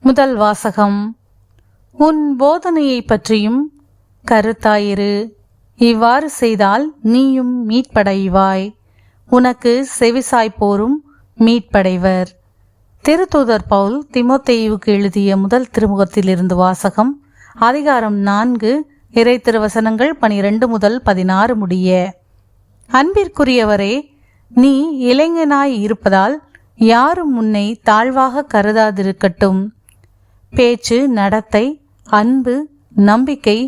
முதல் வாசகம். உன் போதனையை பற்றியும் கருத்தாயிரு. இவ்வாறு செய்தால் நீயும் மீட்படைவாய். உனக்கு செவிசாய்ப்போரும் மீட்படைவர். திருத்தூதர் பவுல் திமோத்தேயுவுக்கு எழுதிய முதல் திருமுகத்திலிருந்து வாசகம் அதிகாரம் நான்கு இறை திருவசனங்கள் பனிரெண்டு முதல் பதினாறு முடிய. அன்பிற்குரியவரே நீ இளைஞனாய் இருப்பதால் யாரும் உன்னை தாழ்வாக கருதாதிருக்கட்டும். பேச்சு நடத்தை அன்பு நம்பிக்கை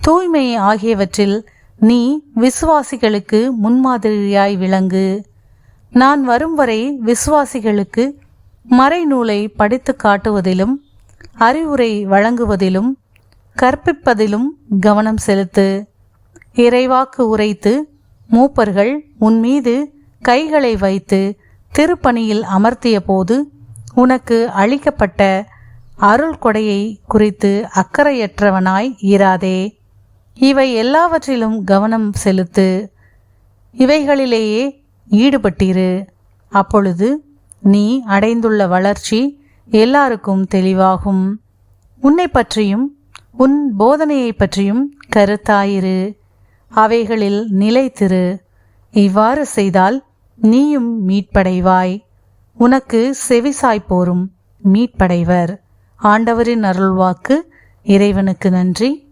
தூய்மை ஆகியவற்றில் நீ விசுவாசிகளுக்கு முன்மாதிரியாய் விளங்கு. நான் வரும் வரை விசுவாசிகளுக்கு மறைநூலை படித்து காட்டுவதிலும் அறிவுரை வழங்குவதிலும் கற்பிப்பதிலும் கவனம் செலுத்து. இறைவாக்கு உரைத்து மூப்பர்கள் உன் மீது கைகளை வைத்து திருப்பணியில் அமர்த்திய போது உனக்கு அளிக்கப்பட்ட அருள் கொடையை குறித்து அக்கறையற்றவனாய் இராதே. இவை எல்லாவற்றிலும் கவனம் செலுத்து. இவைகளிலேயே ஈடுபட்டிரு. அப்பொழுது நீ அடைந்துள்ள வளர்ச்சி எல்லாருக்கும் தெளிவாகும். உன்னை பற்றியும் உன் போதனையை பற்றியும் கருத்தாயிரு. அவைகளில் நிலைத்திரு. இவ்வாறு செய்தால் நீயும் மீட்படைவாய். உனக்கு செவிசாய்ப்போரும் மீட்படைவர். ஆண்டவரின் அருள்வாக்கு இறைவனுக்கு நன்றி.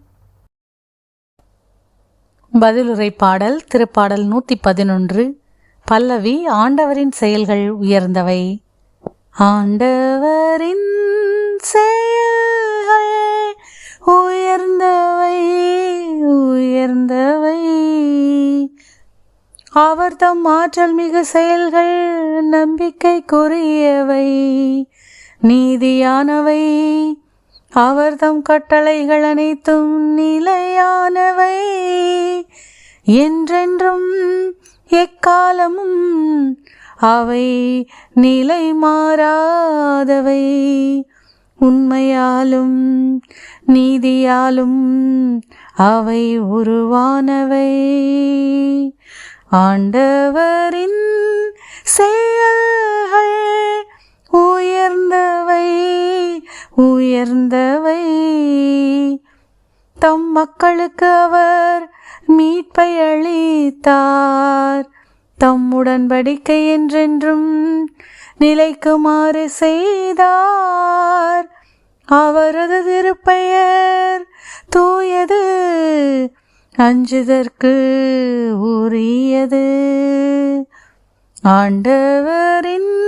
பதிலுரை பாடல் திருப்பாடல் நூற்றி பதினொன்று பல்லவி ஆண்டவரின் செயல்கள் உயர்ந்தவை. ஆண்டவரின் செயல்கள் உயர்ந்தவை உயர்ந்தவை. அவர் தம் ஆற்றல் மிகு செயல்கள் நம்பிக்கைக்குரியவை நீதியானவை. அவர்தம் கட்டளைகள் அனைத்தும் நிலையானவை. என்றென்றும் எக்காலமும் அவை நிலை மாறாதவை உண்மையாலும் நீதியாலும் அவை உருவானவை. ஆண்டவரின் செயல்கள் உயர்ந்தவை உயர்ந்தவை. தம் மக்களுக்கு அவர் மீட்பை அளித்தார் தம் உடன்படிக்கை என்றென்றும் நிலைக்குமாறு செய்தார். அவரது திருப்பெயர் தூயது அஞ்சுதற்கு உரியது. ஆண்டவரின்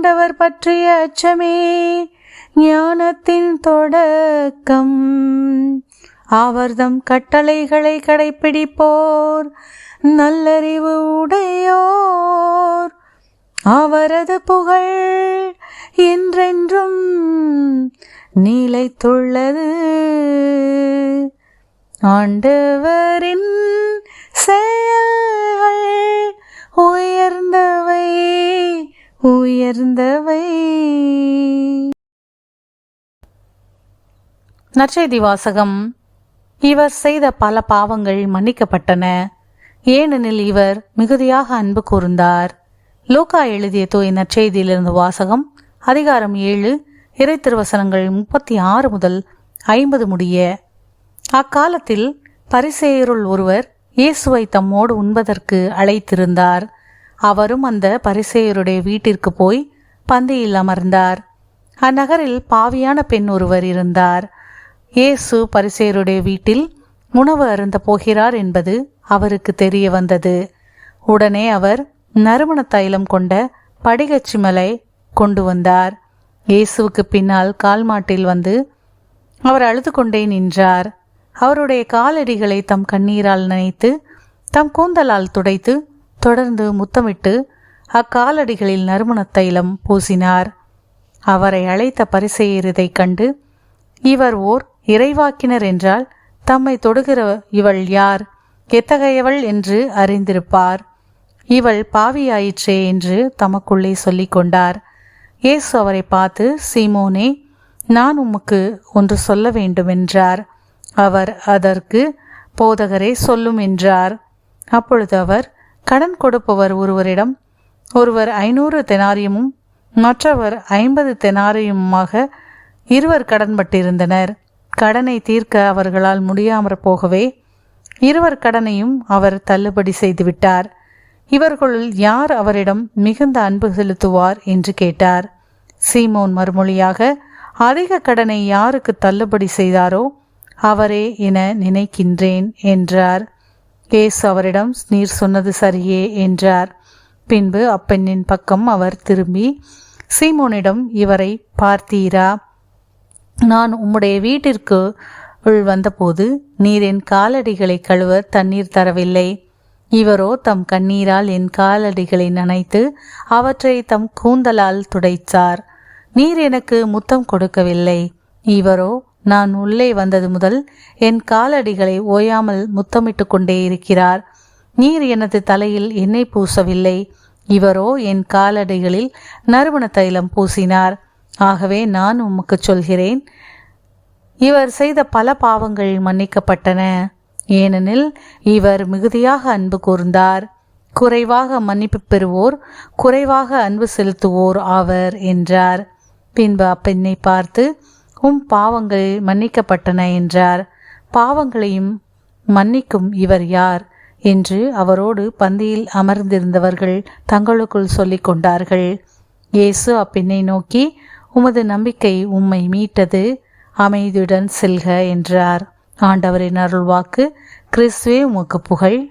ஆண்டவர் பற்றிய அச்சமே ஞானத்தின் தொடக்கம். அவர்தம் கட்டளைகளை கடைப்பிடிப்போர் நல்லறிவு உடையோர். அவரது புகழ் என்றென்றும் நீலைத்துள்ளது. ஆண்டவரின் செயல்கள் உயர்ந்தவை. உயர்ந்தவை. நற்செய்தி வாசகம் இவர் செய்த பல பாவங்கள் மன்னிக்கப்பட்டன. ஏனெனில் இவர் மிகுதியாக அன்பு கூர்ந்தார். லூக்கா எழுதிய தூய் நற்செய்தியிலிருந்து வாசகம் அதிகாரம் ஏழு இறை திருவசனங்கள் முப்பத்தி ஆறு முதல் ஐம்பது முடிய. அக்காலத்தில் பரிசேயருள் ஒருவர் இயேசுவை தம்மோடு உண்பதற்கு அழைத்திருந்தார். அவரும் அந்த பரிசேயருடைய வீட்டிற்கு போய் பந்தியில் அமர்ந்தார். அந்நகரில் பாவியான பெண் ஒருவர் இருந்தார். இயேசு பரிசேயருடைய வீட்டில் உணவு அருந்த போகிறார் என்பது அவருக்கு தெரிய வந்தது. உடனே அவர் நறுமண தைலம் கொண்ட படிகச்சிமலை கொண்டு வந்தார். இயேசுவுக்கு பின்னால் கால் மாட்டில் வந்து அவர் அழுது கொண்டே நின்றார். அவருடைய காலடிகளை தம் கண்ணீரால் நனைத்து தம் கூந்தலால் துடைத்து தொடர்ந்து முத்தமிட்டு அக்காலடிகளில் நறுமண தைலம் பூசினார். அவரை அழைத்த பரிசெயர் கண்டு இவர் ஓர் இறைவாக்கினர் என்றால் தம்மை தொடுகிற இவள் யார்? எத்தகையவள் என்று அறிந்திருப்பார். இவள் பாவியாயிற்றே என்று தமக்குள்ளே சொல்லிக் கொண்டார். இயேசு அவரை பார்த்து சீமோனே நான் உமக்கு ஒன்று சொல்ல வேண்டும் என்றார் அவர் அதற்கு போதகரே சொல்லும் என்றார். அப்பொழுது அவர் கடன் கொடுப்பவர் ஒருவரிடம் ஒருவர் ஐநூறு தெனாரியமும் மற்றவர் ஐம்பது தெனாரியுமாக இருவர் கடன்பட்டிருந்தனர் கடனை தீர்க்க அவர்களால் முடியாமற் போகவே இருவர் கடனையும் அவர் தள்ளுபடி செய்துவிட்டார். இவர்களுள் யார் அவரிடம் மிகுந்த அன்பு செலுத்துவார் என்று கேட்டார். சீமோன் மறுமொழியாக அதிக கடனை யாருக்கு தள்ளுபடி செய்தாரோ அவரே என நினைக்கின்றேன் என்றார். இயேசு அவரிடம் நீர் சொன்னது சரியே என்றார். பின்பு அப்பெண்ணின் பக்கம் அவர் திரும்பி சீமோனிடம் இவரை பார்த்தீரா? நான் உம்முடைய வீட்டிற்கு உள் வந்தபோது நீர் என் காலடிகளை கழுவ தண்ணீர் தரவில்லை. இவரோ தம் கண்ணீரால் என் காலடிகளை நனைத்து அவற்றை தம் கூந்தலால் துடைத்தார். நீர் எனக்கு முத்தம் கொடுக்கவில்லை. இவரோ நான் உள்ளே வந்தது முதல் என் காலடிகளை ஓயாமல் முத்தமிட்டு கொண்டே இருக்கிறார். நீர் எனது தலையில் எண்ணெய் பூசவில்லை. இவரோ என் காலடிகளில் நறுமண தைலம் பூசினார். ஆகவே நான் உமக்கு சொல்கிறேன் இவர் செய்த பல பாவங்கள் மன்னிக்கப்பட்டன. ஏனெனில் இவர் மிகுதியாக அன்பு கூர்ந்தார். குறைவாக மன்னிப்பு பெறுவோர் குறைவாக அன்பு செலுத்துவோர் ஆவர் என்றார். பின்பு அப்பெண்ணை பார்த்து உம் பாவங்கள் மன்னிக்கப்பட்டன என்றார். பாவங்களையும் மன்னிக்கும் இவர் யார்? என்று அவரோடு பந்தியில் அமர்ந்திருந்தவர்கள் தங்களுக்குள் சொல்லிக் கொண்டார்கள். இயேசு அப்பெண்ணை நோக்கி உமது நம்பிக்கை உம்மை மீட்டது அமைதியுடன் செல்க என்றார். ஆண்டவரின் அருள்வாக்கு கிறிஸ்துவே உமக்கு புகழ்.